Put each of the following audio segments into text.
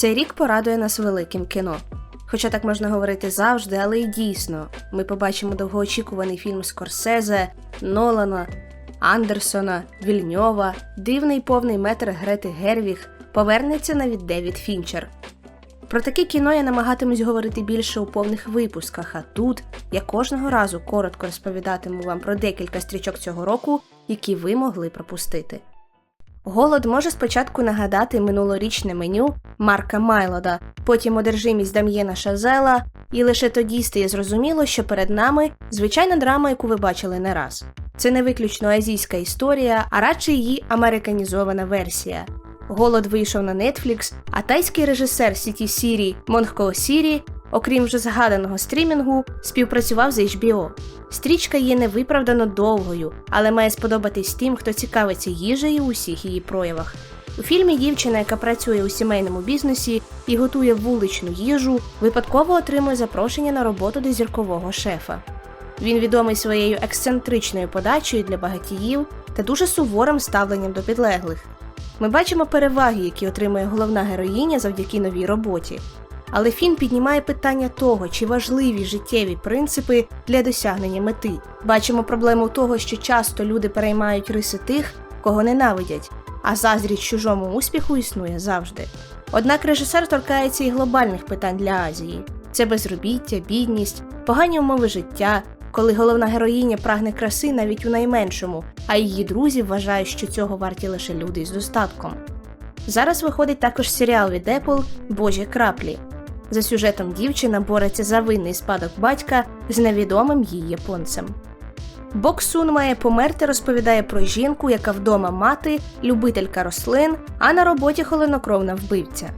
Цей рік порадує нас великим кіно. Хоча так можна говорити завжди, але й дійсно, ми побачимо довгоочікуваний фільм Скорсезе, Нолана, Андерсона, Вільньова, дивний повний метр Грети Гервіг, повернеться навіть Девід Фінчер. Про таке кіно я намагатимусь говорити більше у повних випусках, а тут я кожного разу коротко розповідатиму вам про декілька стрічок цього року, які ви могли пропустити. Голод може спочатку нагадати минулорічне меню Марка Майлода, потім одержимість Дам'єна Шазела, і лише тоді стає зрозуміло, що перед нами звичайна драма, яку ви бачили не раз. Це не виключно азійська історія, а радше її американізована версія. Голод вийшов на Netflix, а тайський режисер Сіті Сірі Монгко Сірі, окрім вже згаданого стрімінгу, співпрацював з HBO. Стрічка є невиправдано довгою, але має сподобатись тим, хто цікавиться їжею у усіх її проявах. У фільмі дівчина, яка працює у сімейному бізнесі і готує вуличну їжу, випадково отримує запрошення на роботу до зіркового шефа. Він відомий своєю ексцентричною подачею для багатіїв та дуже суворим ставленням до підлеглих. Ми бачимо переваги, які отримує головна героїня завдяки новій роботі. Але фільм піднімає питання того, чи важливі життєві принципи для досягнення мети. Бачимо проблему того, що часто люди переймають риси тих, кого ненавидять, а заздрість чужому успіху існує завжди. Однак режисер торкається і глобальних питань для Азії: це безробіття, бідність, погані умови життя, коли головна героїня прагне краси навіть у найменшому, а її друзі вважають, що цього варті лише люди з достатком. Зараз виходить також серіал від Apple Божі краплі. За сюжетом дівчина бореться за винний спадок батька з невідомим їй японцем. Боксун має померти розповідає про жінку, яка вдома мати, любителька рослин, а на роботі холоднокровна вбивця.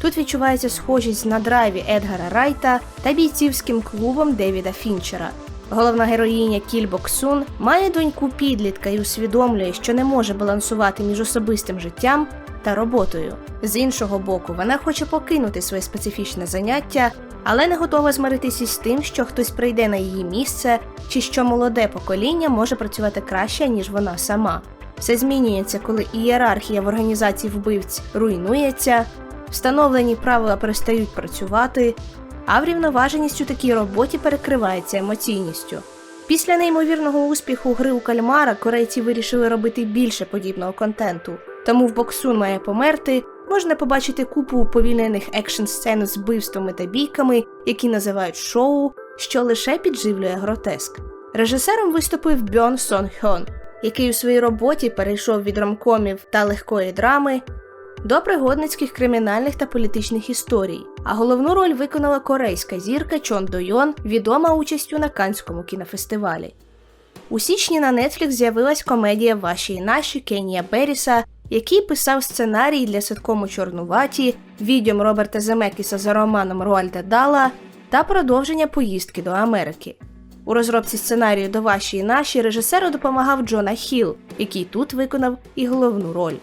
Тут відчувається схожість на драйві Едгара Райта та бійцівським клубом Девіда Фінчера. Головна героїня Кіль Бок Сун має доньку підлітка і усвідомлює, що не може балансувати між особистим життям та роботою. З іншого боку, вона хоче покинути своє специфічне заняття, але не готова змиритися з тим, що хтось прийде на її місце, чи що молоде покоління може працювати краще, ніж вона сама. Все змінюється, коли ієрархія в організації вбивць руйнується, встановлені правила перестають працювати, а врівноваженість у такій роботі перекривається емоційністю. Після неймовірного успіху гри у кальмара корейці вирішили робити більше подібного контенту. Тому в боксун має померти. Можна побачити купу уповільнених екшн сцен з вбивствами та бійками, які називають шоу, що лише підживлює гротеск. Режисером виступив Бьон Сон Хьон, який у своїй роботі перейшов від ромкомів та легкої драми до пригодницьких кримінальних та політичних історій. А головну роль виконала корейська зірка Чон Дойон, відома участю на Канському кінофестивалі. У січні на Netflix з'явилась комедія Ваші і наші Кенія Беріса, який писав сценарій для ситкому Чорнуваті, відьом Роберта Земекіса за романом Руальда Дала та продовження поїздки до Америки. У розробці сценарію до ваші і наші режисеру допомагав Джона Хіл, який тут виконав і головну роль.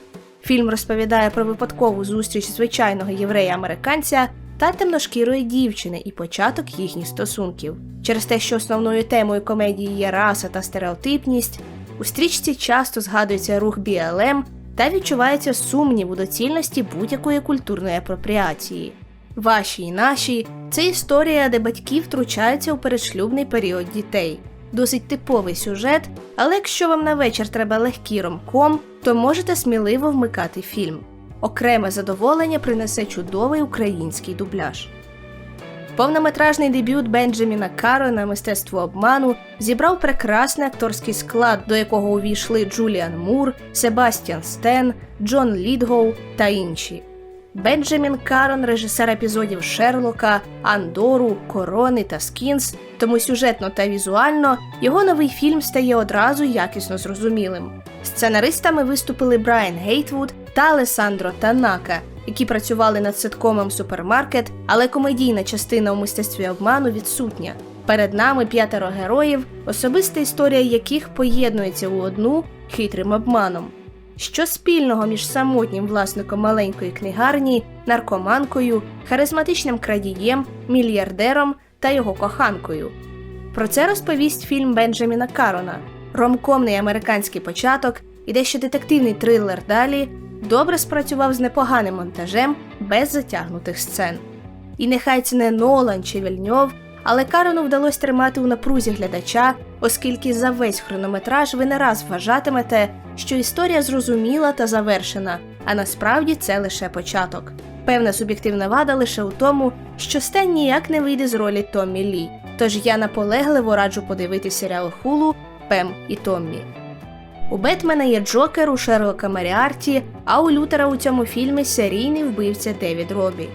Фільм розповідає про випадкову зустріч звичайного єврея-американця та темношкірої дівчини і початок їхніх стосунків. Через те, що основною темою комедії є раса та стереотипність, у стрічці часто згадується рух BLM та відчувається сумнів у доцільності будь-якої культурної апропріації. Ваші і наші це історія, де батьки втручаються у передшлюбний період дітей. Досить типовий сюжет, але якщо вам на вечір треба легкий ромком, то можете сміливо вмикати фільм. Окреме задоволення принесе чудовий український дубляж. Повнометражний дебют Бенджаміна Каро на Мистецтво обману зібрав прекрасний акторський склад, до якого увійшли Джуліан Мур, Себастьян Стен, Джон Лідгоу та інші. Бенджамін Карон, режисер епізодів Шерлока, Андору, Корони та Скінс, тому сюжетно та візуально його новий фільм стає одразу якісно зрозумілим. Сценаристами виступили Брайан Гейтвуд та Алесандро Танака, які працювали над ситкомом Супермаркет, але комедійна частина у мистецтві обману відсутня. Перед нами п'ятеро героїв, особиста історія яких поєднується у одну хитрим обманом. Що спільного між самотнім власником маленької книгарні, наркоманкою, харизматичним крадієм, мільярдером та його коханкою? Про це розповість фільм Бенджаміна Карона, ромкомний американський початок і дещо детективний трилер далі, добре спрацював з непоганим монтажем без затягнутих сцен. І нехай це не Нолан чи Вільньов, але Карену вдалося тримати у напрузі глядача, оскільки за весь хронометраж ви не раз вважатимете, що історія зрозуміла та завершена, а насправді це лише початок. Певна суб'єктивна вада лише у тому, що Стен ніяк не вийде з ролі Томмі Лі. Тож я наполегливо раджу подивитися серіал Хулу Пем і Томмі. У Бетмена є Джокер у Шерлока Маріарті, а у Лютера у цьому фільмі серійний вбивця Девід Робі.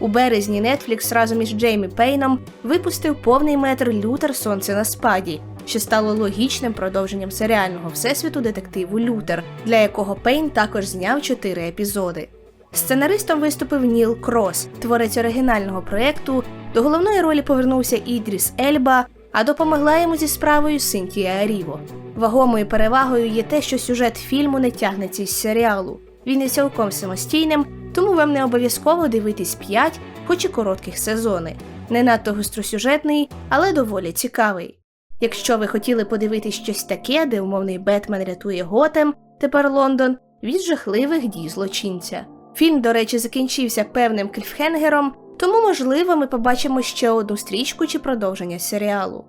У березні Netflix разом із Джеймі Пейном випустив повний метр Лютер Сонце на спаді, що стало логічним продовженням серіального всесвіту детективу Лютер, для якого Пейн також зняв чотири епізоди. Сценаристом виступив Ніл Крос, творець оригінального проєкту. До головної ролі повернувся Ідріс Ельба, а допомогла йому зі справою Синтія Аріво. Вагомою перевагою є те, що сюжет фільму не тягнеться із серіалу. Він є цілком самостійним, тому вам не обов'язково дивитись 5, хоч і коротких сезони. Не надто гостросюжетний, але доволі цікавий. Якщо ви хотіли подивитись щось таке, де умовний Бетмен рятує Готем, тепер Лондон, від жахливих дій злочинця. Фільм, до речі, закінчився певним кліфхенгером, тому, можливо, ми побачимо ще одну стрічку чи продовження серіалу.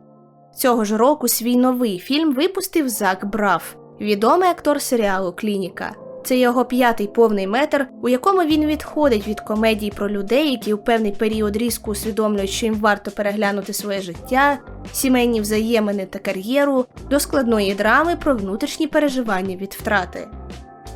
Цього ж року свій новий фільм випустив Зак Браф, відомий актор серіалу Клініка. Це його п'ятий повний метр, у якому він відходить від комедій про людей, які у певний період різко усвідомлюють, що їм варто переглянути своє життя, сімейні взаємини та кар'єру, до складної драми про внутрішні переживання від втрати.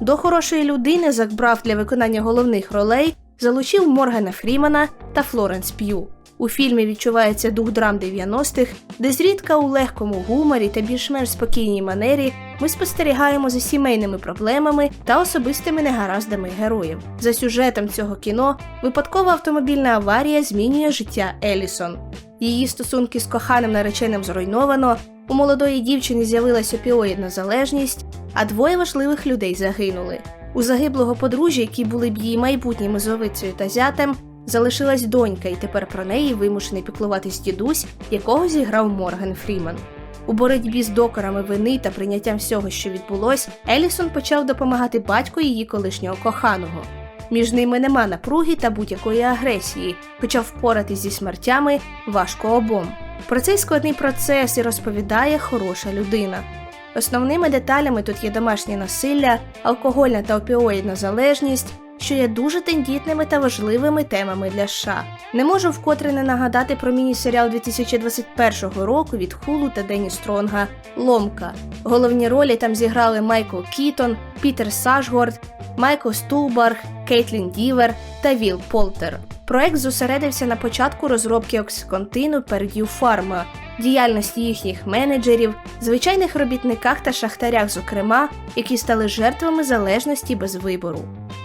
До хорошої людини Зак Браф для виконання головних ролей залучив Моргана Фрімана та Флоренс П'ю. У фільмі відчувається дух драм 90-х, де зрідка у легкому гуморі та більш-менш спокійній манері ми спостерігаємо за сімейними проблемами та особистими негараздами героїв. За сюжетом цього кіно випадкова автомобільна аварія змінює життя Елісон. Її стосунки з коханим нареченим зруйновано, у молодої дівчини з'явилася опіоїдна залежність, а двоє важливих людей загинули. У загиблого подружжя, які були б її майбутніми зовицею та зятем, залишилась донька, і тепер про неї вимушений піклуватись дідусь, якого зіграв Морган Фріман. У боротьбі з докорами вини та прийняттям всього, що відбулось, Елісон почав допомагати батьку її колишнього коханого. Між ними нема напруги та будь-якої агресії, хоча впоратись зі смертями важко обом. Про цей складний процес і розповідає хороша людина. Основними деталями тут є домашнє насилля, алкогольна та опіоїдна залежність, що є дуже тендітними та важливими темами для США. Не можу вкотре не нагадати про міні-серіал 2021 року від Хулу та Дені Стронга Ломка. Головні ролі там зіграли Майкл Кітон, Пітер Сашгорд, Майкл Стулбарг, Кейтлін Дівер та Віл Полтер. Проект зосередився на початку розробки Оксиконтину Пердю Фарма, діяльності їхніх менеджерів, звичайних робітниках та шахтарях, зокрема, які стали жертвами залежності без вибору.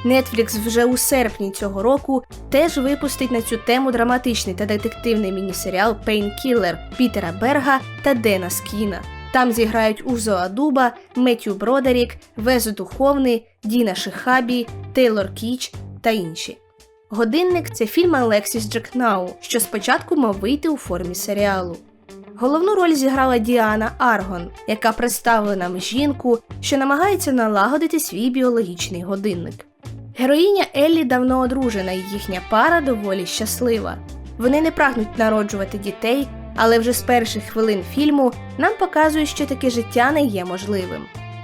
Netflix вже у серпні цього року теж випустить на цю тему драматичний та детективний міні-серіал Painkiller Пітера Берга та Дена Скіна. Там зіграють Узо Адуба, Меттю Бродерік, Везу Духовний, Діна Шихабі, Тейлор Кіч та інші. Годинник це фільм Алексіс Джекнау, що спочатку мав вийти у формі серіалу. Головну роль зіграла Діана Аргон, яка представила нам жінку, що намагається налагодити свій біологічний годинник. Героїня Еллі давно одружена, і їхня пара доволі щаслива. Вони не прагнуть народжувати дітей, але вже з перших хвилин фільму нам показують, що таке життя не є можливим.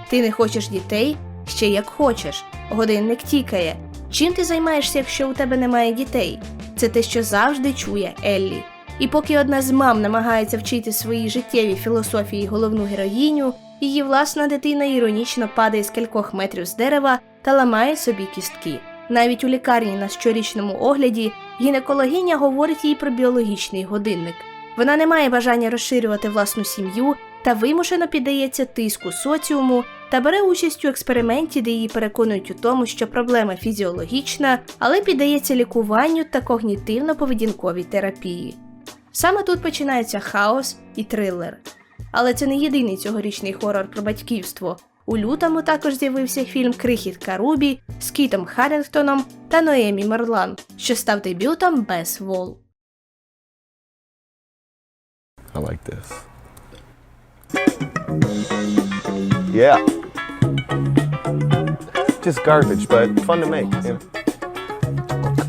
Ти не хочеш дітей ще як хочеш. Годинник тікає. Чим ти займаєшся, якщо у тебе немає дітей? Це те, що завжди чує Еллі. І поки одна з мам намагається вчити своїй життєвій філософії головну героїню, її власна дитина іронічно падає з кількох метрів з дерева та ламає собі кістки. Навіть у лікарні на щорічному огляді гінекологиня говорить їй про біологічний годинник. Вона не має бажання розширювати власну сім'ю та вимушено піддається тиску соціуму та бере участь у експерименті, де її переконують у тому, що проблема фізіологічна, але піддається лікуванню та когнітивно-поведінковій терапії. Саме тут починається хаос і трилер. Але це не єдиний цьогорічний хорор про батьківство. У лютому також з'явився фільм Крихітка Рубі з Кітом Харрінгтоном та Ноемі Мерлан, що став дебютом без Вол. I like this. Yeah. Just garbage, but fun to make. Know?